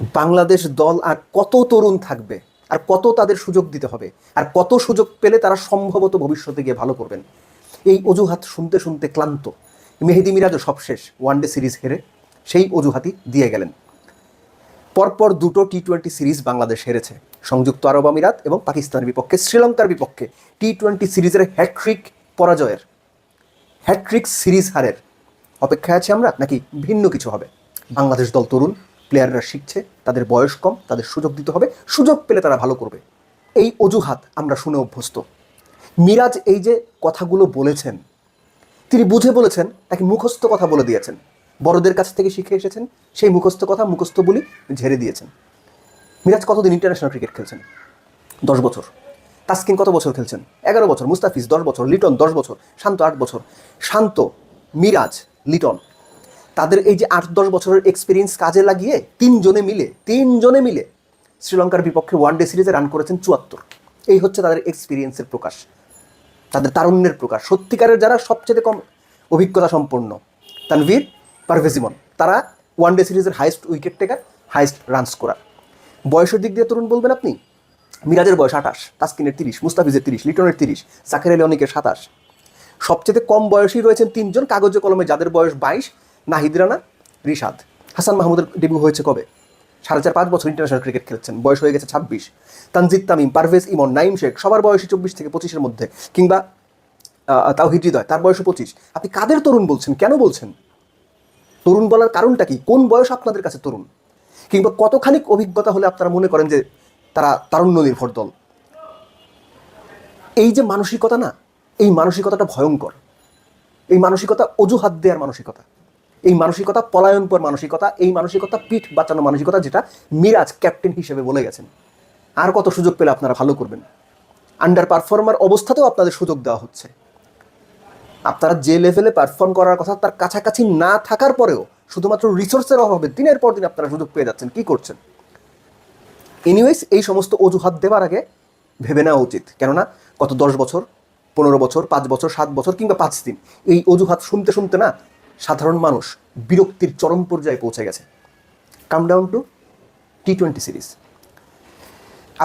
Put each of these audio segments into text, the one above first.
বাংলাদেশ দল আর কত তরুণ থাকবে, আর কত তাদের সুযোগ দিতে হবে, আর কত সুযোগ পেলে তারা সম্ভবত ভবিষ্যতে গিয়ে ভালো করবেন। এই অজুহাত শুনতে শুনতে ক্লান্ত। মেহেদি মিরাজও সবশেষ ওয়ানডে সিরিজ হেরে, সেই অজুহাতই দিয়ে গেলেন। পরপর দুটো টি টোয়েন্টি সিরিজ বাংলাদেশ হেরেছে, সংযুক্ত আরব আমিরাত এবং পাকিস্তানের বিপক্ষে, শ্রীলঙ্কার বিপক্ষে টি টোয়েন্টি সিরিজের হ্যাট্রিক পরাজয়ের। হ্যাট্রিক সিরিজ হারের। অপেক্ষায় আছি আমরা, নাকি ভিন্ন কিছু হবে? বাংলাদেশ দল তরুণ প্লেয়াররা শিখছে, তাদের বয়স কম, তাদের সুযোগ দিতে হবে, সুযোগ পেলে তারা ভালো করবে। এই অজুহাত আমরা শুনে অভ্যস্ত। মিরাজ এই যে কথাগুলো বলেছেন, তিনি বুঝে বলেছেন নাকি মুখস্থ কথা বলে দিয়েছেন। বড়দের কাছ থেকে শিখে এসেছেন, সেই মুখস্থ কথা, মুখস্থ বলি ঝেড়ে দিয়েছেন। মিরাজ কতদিন ইন্টারন্যাশনাল ক্রিকেট খেলছেন? দশ বছর। তাসকিন কত বছর খেলছেন? এগারো বছর। মুস্তাফিজ দশ বছর। লিটন দশ বছর। শান্ত আট বছর। শান্ত, মিরাজ, লিটন। তাদের এই যে আট দশ বছরের এক্সপিরিয়েন্স কাজে লাগিয়ে তিনজনে মিলে তিনজনে মিলে শ্রীলঙ্কার বিপক্ষে ওয়ানডে সিরিজে রান করেছেন চুয়াত্তর এই হচ্ছে তাদের এক্সপিরিয়েন্সের প্রকাশ, তাদের তারুণ্যের প্রকাশ। সত্যিকারের যারা সবচেয়ে কম অভিজ্ঞতা সম্পন্ন, তানভীর পারভেজিমন তারা ওয়ানডে সিরিজের highest wicket taker highest run scorer বয়সের দিক দিয়ে তরুণ বলবেন আপনি? মিরাজের বয়স আঠাশ, তাসকিনের তিরিশ, মুস্তাফিজের তিরিশ, লিটনের তিরিশ সাকের আলী অনিকের সাতাশ। সবচেয়ে কম বয়সী রয়েছেন তিনজন, কাগজে কলমে যাদের বয়স বাইশ নাহিদ রানা রিশাদ। হাসান মাহমুদের ডেবিউ হয়েছে কবে? সাড়ে চার, পাঁচ বছর ইন্টারন্যাশনাল ক্রিকেট খেলছেন। বয়স হয়ে গেছে ছাব্বিশ। তানজিদ তামিম, পারভেজ ইমন, নাইম শেখ, সবার বয়সী চব্বিশ থেকে পঁচিশের মধ্যে। কিংবা তাও হৃদয়, তার বয়স পঁচিশ। আপনি কাদের তরুণ বলছেন? কেন বলছেন? তরুণ বলার কারণটা কি? কোন বয়স আপনাদের কাছে তরুণ? কিংবা কতখানিক অভিজ্ঞতা হলে আপনারা মনে করেন যে তারা তারুণ্য নির্ভর দল? এই যে মানসিকতা না, এই মানসিকতাটা ভয়ঙ্কর। এই মানসিকতা অজুহাত দেওয়ার মানসিকতা। এই মানসিকতা, পলায়নপর মানসিকতা, এই মানসিকতা পিঠ বাঁচানো মানসিকতা যেটা মিরাজ ক্যাপ্টেন হিসেবে বলে গেছেন। আর কত সুযোগ পেলে আপনারা ভালো করবেন। আন্ডার পারফর্মার অবস্থাতেও আপনাদের সুযোগ দেওয়া হচ্ছে। আপনারা যে লেভেলে পারফর্ম করার কথা তার কাছাকাছি না থাকার পরেও শুধুমাত্র রিসোর্সের অভাবে দিনের পর দিন আপনারা সুযোগ পেয়ে যাচ্ছেন। কি করছেন? এনিওয়েজ এই সমস্ত অজুহাত দেওয়ার আগে ভেবে নেওয়া উচিত। কেননা গত দশ বছর, পনেরো বছর, পাঁচ বছর, সাত বছর কিংবা পাঁচ দিন, এই অজুহাত শুনতে শুনতে না সাধারণ মানুষ বিরক্তির চরম পর্যায়ে পৌঁছে গেছে। Calm down to T twenty series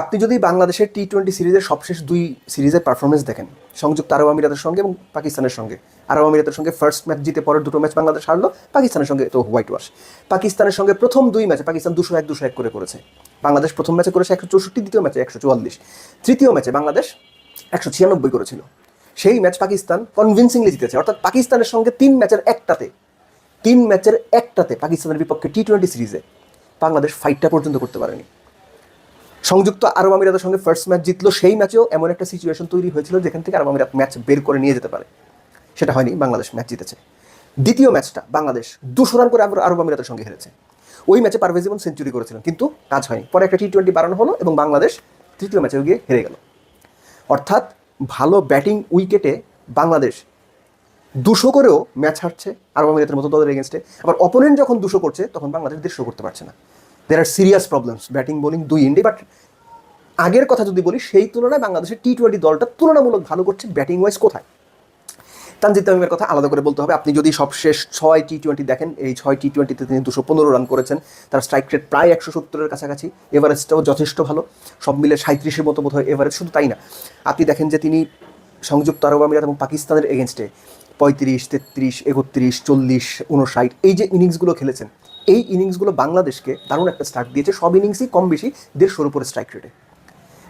আপনি যদি বাংলাদেশের টি টোয়েন্টি সিরিজের সবশেষ দুই সিরিজের পারফরমেন্স দেখেন, সংযুক্ত আরব আমিরাতের সঙ্গে এবং পাকিস্তানের সঙ্গে, আরব আমিরাতের সঙ্গে ফার্স্ট ম্যাচ জিতে পরের দুটো ম্যাচ বাংলাদেশ হারলো, পাকিস্তানের সঙ্গে তো হোয়াইট ওয়াশ পাকিস্তানের সঙ্গে প্রথম দুই ম্যাচে পাকিস্তান দুশো এক দুশো এক করে করেছে। বাংলাদেশ প্রথম ম্যাচে করেছে একশো চৌষট্টি, দ্বিতীয় ম্যাচে একশো চুয়াল্লিশ। তৃতীয় ম্যাচে বাংলাদেশ একশো ছিয়ানব্বই করেছিল। সেই ম্যাচ পাকিস্তান কনভিনসিংলি জিতেছে। অর্থাৎ পাকিস্তানের সঙ্গে তিন ম্যাচের একটাতে, তিন ম্যাচের একটাতে পাকিস্তানের বিপক্ষে টি টোয়েন্টি সিরিজে বাংলাদেশ ফাইটটা পর্যন্ত করতে পারেনি। সংযুক্ত আরব আমিরাতের সঙ্গে ফার্স্ট ম্যাচ জিতলো, সেই ম্যাচেও এমন একটা সিচুয়েশন তৈরি হয়েছিল যেখান থেকে আরব আমিরাত ম্যাচ বের করে নিয়ে যেতে পারে। সেটা হয়নি, বাংলাদেশ ম্যাচ জিতেছে। দ্বিতীয় ম্যাচটা বাংলাদেশ দুশো রান করে আরব আমিরাতের সঙ্গে হেরেছে। ওই ম্যাচে পারভেজ জীবন সেঞ্চুরি করেছিলেন কিন্তু কাজ হয়নি। পরে একটা টি টোয়েন্টি বাড়ানো হলো এবং বাংলাদেশ তৃতীয় ম্যাচে গিয়ে হেরে গেল। অর্থাৎ ভালো ব্যাটিং উইকেটে বাংলাদেশ দুশো করেও ম্যাচ হারছে আরব আমিরাতের মতো দলের এগেনস্টে আবার অপোনেন্ট যখন দুশো করছে, তখন বাংলাদেশ দেড়শো করতে পারছে না। দের আর সিরিয়াস প্রবলেমস ব্যাটিং বোলিং দুই ইন্ডি বাট আগের কথা যদি বলি, সেই তুলনায় বাংলাদেশের টি টোয়েন্টি দলটা তুলনামূলক ভালো করছে ব্যাটিং ওয়াইজ কোথায়? তানজিদ তামিমের কথা আলাদা করে বলতে হবে। আপনি যদি সবশেষ ছয় টি টোয়েন্টি দেখেন, এই ছয় টি টোয়েন্টিতে তিনি দুশো পনেরো রান করেছেন। তার স্ট্রাইক রেট প্রায় একশো সত্তরের কাছাকাছি। এভারেজটাও যথেষ্ট ভালো। সব মিলে সাঁত্রিশের মতো বোধ হয় এভারেজ শুধু তাই না, আপনি দেখেন যে তিনি সংযুক্ত আরব আমিরাত এবং পাকিস্তানের এগেনস্টে পঁয়ত্রিশ, তেত্রিশ, একত্রিশ, চল্লিশ উনষাট এই যে ইনিংসগুলো খেলেছেন, এই ইনিংসগুলো বাংলাদেশকে দারুণ একটা স্টার্ট দিয়েছে। সব ইনিংসই কম বেশি দেড়শোর উপরে স্ট্রাইক রেটে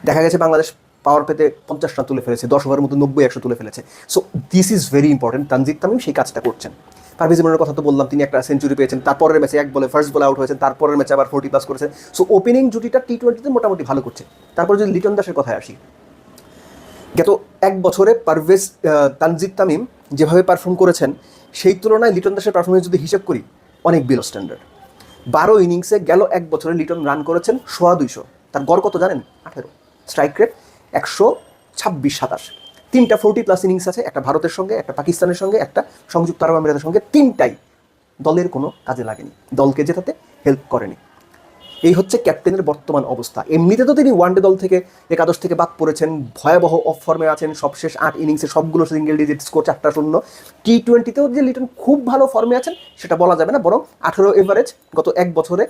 দেখা গেছে বাংলাদেশ পাওয়ার পেতে পঞ্চাশ তুলে ফেলেছে, দশ ওভারের মতো নব্বই, একশো তুলে ফেলেছে। So this is very important Tanzid Tamim সেই কাজটা করছেন। পারভেজ ইমরানের কথা তো বললাম, তিনি একটা সেঞ্চুরি পেয়েছেন, তারপরের ম্যাচে এক বলে ফার্স্ট বলে আউট হয়েছেন তারপরের ম্যাচে আবার ফোর্টি প্লাস করেছেন সো ওপেনিং জুটিটা টি টোয়েন্টিতে মোটামুটি ভালো করছে। তারপর যদি লিটন দাসের কথায় আসি, গত এক বছরে পারভেজ তানজিদ তামিম যেভাবে পারফর্ম করেছেন, সেই তুলনায় লিটন দাসের পারফরমেন্স যদি হিসেব করি, অনেক বিলো স্ট্যান্ডার্ড বারো ইনিংসে গেল এক বছরে লিটন রান করেছেন সোয়া দুইশো। তার গড় কত জানেন? আঠেরো। স্ট্রাইক রেট একশো ছাব্বিশ সাতাশ। তিনটা ফোরটি প্লাস ইনিংস আছে, একটা ভারতের সঙ্গে, একটা পাকিস্তানের সঙ্গে, একটা সংযুক্ত আরব আমিরাতের সঙ্গে। তিনটাই দলের কোনো কাজে লাগেনি, দলকে জেতাতে হেল্প করেনি। এই হচ্ছে ক্যাপ্টেনের বর্তমান অবস্থা। এমনিতে তো তিনি ওয়ানডে দল থেকে একাদশ থেকে বাদ পড়েছেন, ভয়াবহ অফ ফর্মে আছেন, সবশেষ আট ইনিংসে সবগুলো সিঙ্গেল ডিজিট স্কোর চারটা শূন্য। টি টোয়েন্টিতেও যে লিটন খুব ভালো ফর্মে আছেন, সেটা বলা যাবে না, বরং আঠেরো এভারেজ গত এক বছরে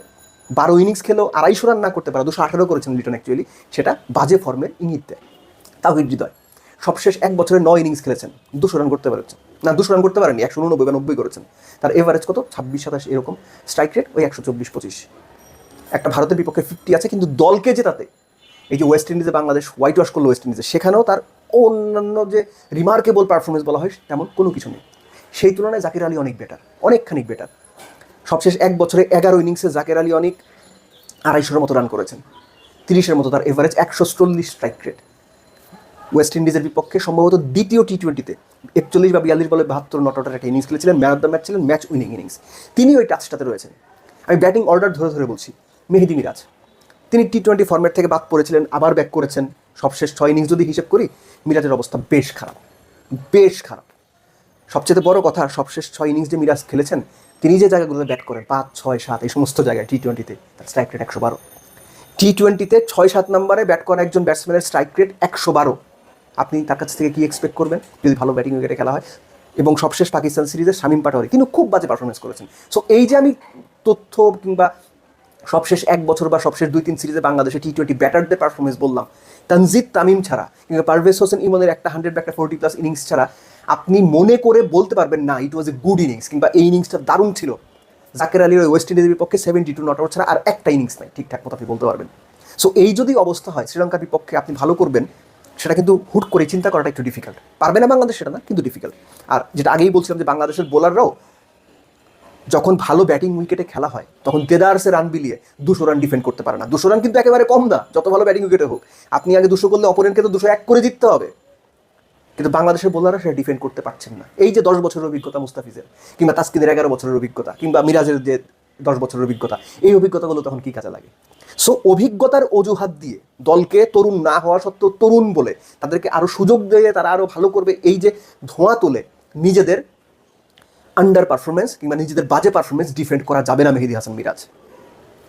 বারো ইনিংস খেলেও আড়াইশো রান না করতে পারে, দুশো আঠারো করেছেন লিটন অ্যাকচুয়ালি সেটা বাজে ফর্মের ইঙ্গিত দেয়। তাহিদ হৃদয়, সবশেষ এক বছরে নয় ইনিংস খেলেছেন, দুশো রান করতে পেরেছেন। না, দুশো রান করতে পারেনি একশো উননব্বই বা নব্বই করেছেন। তার এভারেজ কত? ছাব্বিশ, সাতাশ, এরকম। স্ট্রাইক রেট ওই একশো চব্বিশ, পঁচিশ। একটা ভারতের বিপক্ষে ফিফটি আছে, কিন্তু দলকে জেতাতে, এই যে ওয়েস্ট ইন্ডিজে বাংলাদেশ হোয়াইট ওয়াশ করল ওয়েস্ট ইন্ডিজে সেখানেও তার অন্যান্য যে রিমার্কেবল পারফরমেন্স বলা হয়, তেমন কোনো কিছু নেই। সেই তুলনায় জাকির আলী অনেক বেটার অনেকখানি বেটার সবশেষ এক বছরে এগারো ইনিংসে জাকের আলী অনেক আড়াইশোর মতো রান করেছেন। তিরিশের মতো তার এভারেজ একশো চল্লিশ স্ট্রাইক রেট ওয়েস্ট ইন্ডিজের বিপক্ষে সম্ভবত দ্বিতীয় টি টোয়েন্টিতে একচল্লিশ বা বিয়াল্লিশ বলে বাহাত্তর নট আউটের একটা ইনিংস খেলেছিলেন ম্যান অফ দ্য ম্যাচ ছিলেন ম্যাচ উইনিং ইনিংস তিনি ওই টাচটাতে রয়েছেন। আমি ব্যাটিং অর্ডার ধরে ধরে বলছি, মেহেদি মিরাজ। তিনি টি টোয়েন্টি ফর্ম্যাট থেকে বাদ পড়েছিলেন, আবার ব্যাক করেছেন। সবশেষ ছয় ইনিংস যদি হিসেব করি, মিরাজের অবস্থা বেশ খারাপ বেশ খারাপ। সবচেয়ে বড় কথা, সবশেষ ছয় ইনিংস যে মিরাজ খেলেছেন তিনি যে জায়গাগুলোতে ব্যাট করেন, পাঁচ, ছয়, সাত, এই সমস্ত জায়গায় টি টোয়েন্টিতে তার স্ট্রাইক রেট একশো বারো। টি টোয়েন্টিতে ছয়, সাত নম্বরে ব্যাট করা একজন ব্যাটসম্যানের স্ট্রাইক রেট একশো বারো। আপনি তার কাছ থেকে কি এক্সপেক্ট করবেন? যদি ভালো ব্যাটিং উইকেটে খেলা হয়। এবং সবশেষ পাকিস্তান সিরিজে শামীম পাটোয়ারি কিন্তু খুব বাজে পারফরমেন্স করেছেন। সো এই যে আমি তথ্য কিংবা সবশেষ এক বছর বা সবশেষ দুই, তিন সিরিজে বাংলাদেশে টি টোয়েন্টি ব্যাটারদের পারফরমেন্স বললাম, তানজিদ তামিম ছাড়া কিংবা পারভেজ হোসেন ইমনের একটা হান্ড্রেড বা একটা ফোর্টি প্লাস ইনিংস ছাড়া আপনি মনে করে বলতে পারবেন না ইট ওয়াজ এ গুড ইনিংস কিংবা এই ইনিংসটা দারুণ ছিল। জাকের আলীর ওয়েস্ট ইন্ডিজের বিপক্ষে সেভেন্টি টু নট আউট ছাড়া আর একটা ইনিংস নাই, ঠিকঠাক মতো আপনি বলতে পারবেন। সো এই যদি অবস্থা হয়, শ্রীলঙ্কার বিপক্ষে আপনি ভালো করবেন, সেটা কিন্তু হুট করে চিন্তা করাটা একটু ডিফিকাল্ট পারবে না বাংলাদেশ সেটা না, কিন্তু ডিফিকাল্ট আর যেটা আগেই বলছিলাম যে বাংলাদেশের বোলাররাও যখন ভালো ব্যাটিং উইকেটে খেলা হয়, তখন দেদারসে রান বিলিয়ে দুশো রান ডিফেন্ড করতে পারে না। দুশো রান কিন্তু একেবারে কম না, যত ভালো ব্যাটিং উইকেটে হোক। আপনি আগে দুশো করলে অপোনেন্টকে তো দুশো এক করে জিততে হবে। কিন্তু বাংলাদেশের বোলাররা সেটা ডিফেন্ড করতে পারছেন না। এই যে দশ বছরের অভিজ্ঞতা মুস্তাফিজের, কিংবা তাস্কিনের এগারো বছরের অভিজ্ঞতা, কিংবা মিরাজের যে দশ বছরের অভিজ্ঞতা, এই অভিজ্ঞতাগুলো তখন কি কাজে লাগে? সো অভিজ্ঞতার অজুহাত দিয়ে দলকে তরুণ না হওয়া সত্ত্বেও তরুণ বলে তাদেরকে আরও সুযোগ দিয়ে তারা আরও ভালো করবে, এই যে ধোঁয়া তোলে নিজেদের আন্ডার পারফরমেন্স কিংবা নিজেদের বাজে পারফরমেন্স ডিফেন্ড করা যাবে না মেহেদি হাসান মিরাজ।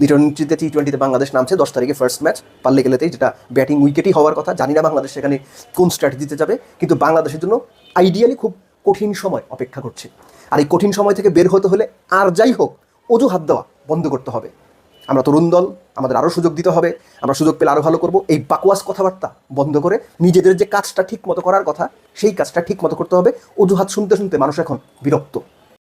টি টোয়েন্টিতে টি টোয়েন্টিতে বাংলাদেশ নামছে, দশ তারিখে ফার্স্ট ম্যাচ পারলে গেলেতেই যেটা ব্যাটিং উইকেটই হওয়ার কথা, জানি না বাংলাদেশ সেখানে কোন স্ট্র্যাটেজিতে যাবে, কিন্তু বাংলাদেশের জন্য আইডিয়ালি খুব কঠিন সময় অপেক্ষা করছে। আর এই কঠিন সময় থেকে বের হতে হলে আর যাই হোক, অজুহাত দেওয়া বন্ধ করতে হবে। আমরা তরুণ দল, আমাদের আরও সুযোগ দিতে হবে, আমরা সুযোগ পেলে আরও ভালো করব। এই বাকওয়াস কথাবার্তা বন্ধ করে নিজেদের যে কাজটা ঠিক মতো করার কথা, সেই কাজটা ঠিক মতো করতে হবে। অজুহাত শুনতে শুনতে মানুষ এখন বিরক্ত।